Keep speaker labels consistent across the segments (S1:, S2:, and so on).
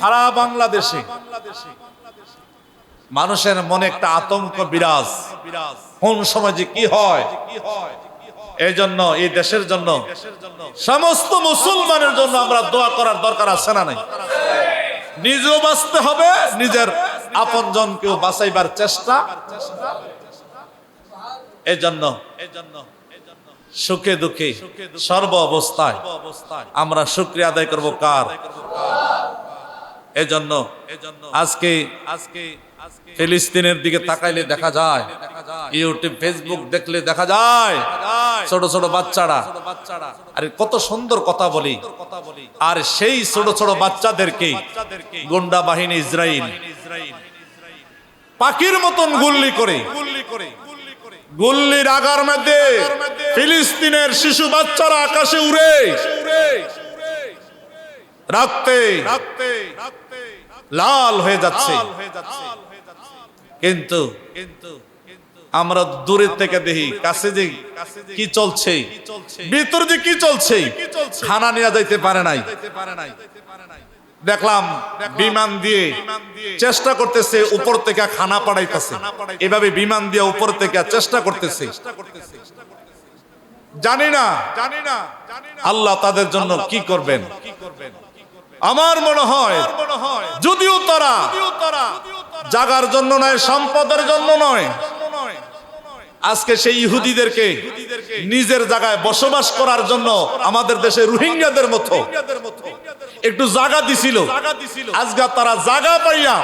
S1: সারা বাংলাদেশে মানুষের মনে একটা আতঙ্ক বিরাজ। কোন সময় যে কি হয়? এই জন্য এই দেশের জন্য, সমস্ত মুসলমানের জন্য আমরা দোয়া করার দরকার আছে না নাই? নিজেও বাঁচতে হবে, নিজের আপন জনকেও বাঁচাইবার চেষ্টা। এই জন্য সুখে দুঃখে, সর্ব অবস্থায় আমরা শুক্রিয়া আদায় করব কার? এজন্য আজকে আজকে ফিলিস্তিনের দিকে তাকাইলে দেখা যায়। ইউটিউব ফেসবুক দেখলে দেখা যায়। ছোট ছোট বাচ্চারা। আরে কত সুন্দর কথা বলি। আর সেই ছোট ছোট বাচ্চাদেরকে গুন্ডা বাহিনী ইসরায়েল পাখির মতন গুল্লি করে। গুল্লির আগার মধ্যে ফিলিস্তিনের শিশু বাচ্চারা আকাশে উড়ে। রাখতে লাল হয়ে যাচ্ছে। কিন্তু আমরা দূরের থেকে দেখি কাছে যে কি চলছে? ভিতর যে কি চলছে? খানা নিয়ে যাইতে পারে নাই। দেখলাম বিমান দিয়ে চেষ্টা করতেছে উপর থেকে খানা পাঠাইতেছে এভাবে বিমান দিয়ে উপর থেকে চেষ্টা করতেছে। জানি না জানি না। আল্লাহ তাদের জন্য কি করবেন? আমার মনে হয় যদিও তারা জাগার জন্য নয় সম্পদের জন্য নয়। আজকে সেই ইহুদিদেরকে নিজের জায়গায় বসবাস করার জন্য আমাদের দেশে রোহিঙ্গাদের মতো একটু জায়গা দিছিল। আজকে তারা জায়গা পাইয়া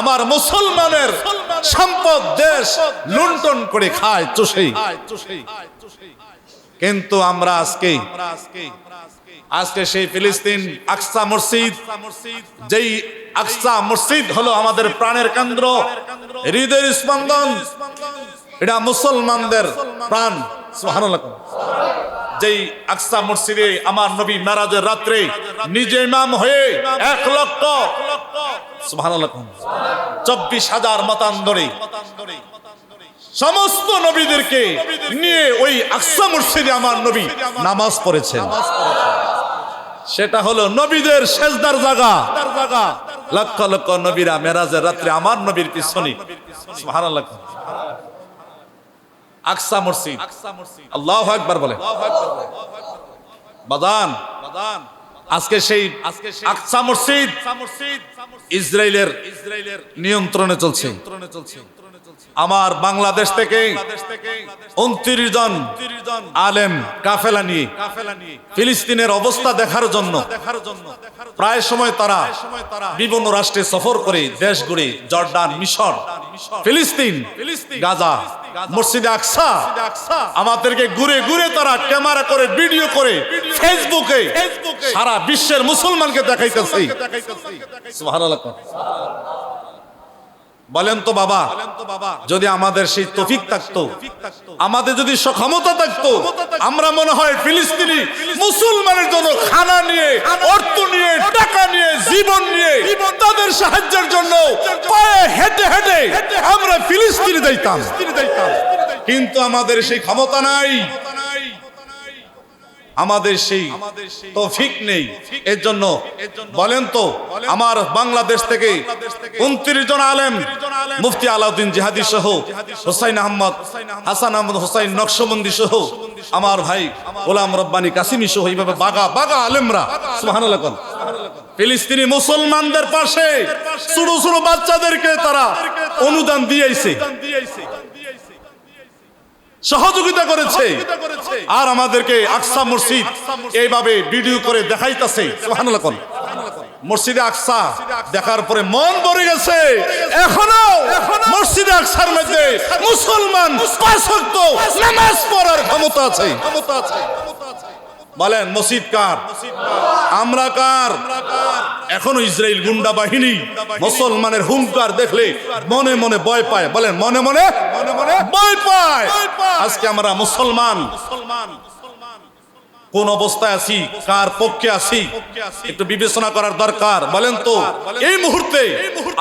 S1: আমার মুসলমানের সম্পদ দেশ লুণ্ঠন করে খায় চষেই কিন্তু আমরা আজকে আজকে সেই ফিলিস্তিন আকসা মসজিদ, যেই আকসা মসজিদ হলো আমাদের প্রাণের কেন্দ্র, হৃদয়ের স্পন্দন। এটা মুসলমানদের প্রাণ যেই আকসা মসজিদে আমার নবী মেরাজের রাত্রে নিজে ইমাম হয়ে এক লক্ষ চব্বিশ হাজার মতান্তরে সমস্ত নবীদেরকে নিয়ে ওই আকসা মসজিদে আমার নবী নামাজ পড়েছেন। সেটা হলো নবীদের শেষদার জায়গা। লক্ষ লক্ষ নবীরা মেরাজের রাত্রে আমার নবীর পিছনে। আকসা মসজিদ। আল্লাহ একবার বলে। বাদান। আজকে সেই আজকে আকসা মসজিদ। ইসরায়েলের ইসরায়েলের নিয়ন্ত্রণে চলছে। আমার বাংলাদেশ থেকে উনত্রিশ জন আলেম কাফেলা নিয়ে ফিলিস্তিনের অবস্থা দেখার জন্য প্রায় সময় তারা বিভিন্ন রাষ্ট্রে সফর করে দেশ ঘুরে জর্ডান মিশর ফিলিস্তিন গাজা মসজিদে আকসা আমাদেরকে ঘুরে ঘুরে তারা ক্যামেরা করে ভিডিও করে ফেসবুকে সারা বিশ্বের মুসলমানকে দেখাইতেছে। সুবহানাল্লাহ। বলেন তো বাবা, যদি আমাদের সেই তফিক থাকতো, আমাদের যদি সক্ষমতা থাকতো, আমরা মনে হয় ফিলিস্তিনি মুসলমানের জন্য খানা নিয়ে, অর্থ নিয়ে, টাকা নিয়ে, জীবন নিয়ে, তাদের সাহায্যের জন্য পায়ে হেঁটে হেঁটে আমরা ফিলিস্তিনি যাইতাম। কিন্তু আমাদের সেই ক্ষমতা নাই। আমাদের সেই তৌফিক নেই। এর জন্য বলেন তো আমার বাংলাদেশ থেকে উনত্রিশ জন আলেম মুফতি আলাউদ্দিন জিহাদি সহ হোসাইন আহমদ হাসান আহমদ হোসাইন নকশবন্দি সহ আমার ভাই গোলাম রব্বানি কাসিমি সহ এইভাবে বাগা বাগা আলেমরা কোন। ফিলিস্তিনি মুসলমানদের পাশে ছোট ছোট বাচ্চাদেরকে তারা অনুদান দিয়েছে। সহযোগিতা করেছে। আর আমাদেরকে আকসা মসজিদ এইভাবে ভিডিও করে দেখাইতেছে। মসজিদে আকসা দেখার পরে মন ভরে গেছে। এখনও মসজিদে আকসার মধ্যে মুসলমান নামাজ পড়ার ক্ষমতা আছে। বলেন মসজিদ কার? আমরা কার? এখনও ইসরায়েল গুন্ডা বাহিনী মুসলমানের হুঙ্কার দেখলে মনে মনে ভয় পায়। বলেন মনে মনে? মনে মনে? ভয় পায়। আজকে আমরা মুসলমান মুসলমান। কোন অবস্থায় আছি? কার পক্ষে আছি? একটু বিবেচনা করার দরকার। বলেন তো, এই মুহূর্তে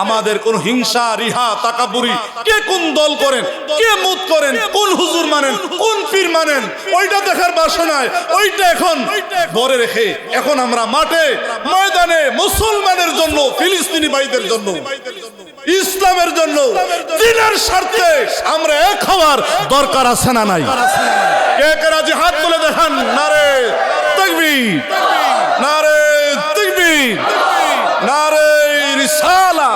S1: আমাদের কোন হিংসা, রিহা, তাকাবুরি কে কোন দল করেন? কে মুত করেন? কোন হুজুর মানেন? কোন পীর মানেন? ওইটা দেখার বাসনায় ওইটা এখন বরে রেখে এখন আমরা মাঠে, ময়দানে মুসলমানের জন্য, ফিলিস্তিনি ভাইদের জন্য ইসলামের জন্য দিনের স্বার্থে আমরা এক হওয়ার দরকার আছে না নাই? কে কে রাজি? হাত তুলে দেখান। নারে দেখবি নারে দেখবি নারে রিসালা।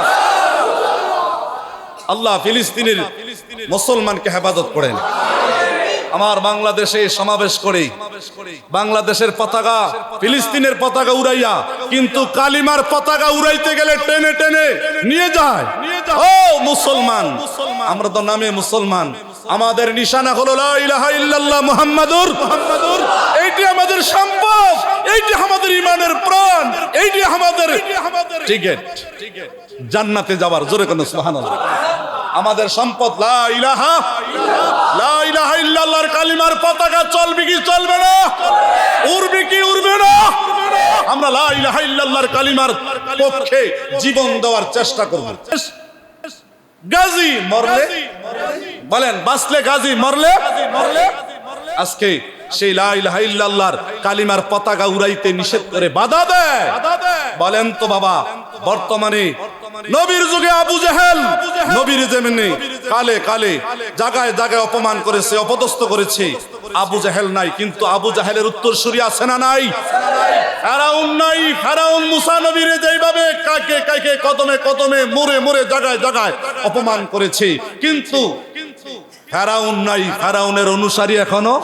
S1: আল্লাহ ফিলিস্তিনের মুসলমানকে হেফাজত করেন। আমার বাংলাদেশে সমাবেশ করে। বাংলাদেশের পতাকা ফিলিস্তিনের পতাকা উড়াইয়া কিন্তু কালিমার পতাকা উড়াইতে গেলে টেনে টেনে নিয়ে যায়। ও মুসলমান আমরা তো নামে মুসলমান। আমাদের নিশানা হলো মুহাম্মাদুর মুহাম্মাদুর এইটি আমাদের সম্পদ এইটি আমাদের ইমানের প্রাণ এইটি আমাদের টিকেট জান্নাতে যাওয়ার জোরে কোন সুবহানাল্লাহ। আমাদের সম্পদ লা ইলাহা লা ইলাহা ইল্লাল্লাহর কালিমার পতাকা চলবে কি চলবে না? উড়বে কি উড়বে না? আমরা লা ইলাহা ইল্লাল্লাহর কালিমার পক্ষে জীবন দেওয়ার চেষ্টা করব। গাজী মরলে, বলেন, বাঁচলে গাজী মরলে? আজকে সেই লা ইলাহা ইল্লাল্লাহর কালিমার পতাকা উড়াইতে নিষেধ করে বাধা দেয়। বলেন তো বাবা, বর্তমানে নবীর যুগে আবু জাহেল নবীর যেমনি কালে কালে জায়গায় জায়গায় অপমান করেছে অপদস্থ করেছে। আবু জাহেল নাই কিন্তু আবু জাহেলের উত্তরসূরি আছে না নাই? ফেরাউন নাই ফেরাউন মুসা নবীরে যেইভাবে কাকে কাকে কদমে কদমে মুরে মুরে জায়গায় জায়গায় অপমান করেছে কিন্তু ফেরাউন নাই ফেরাউনের অনুসারী এখনও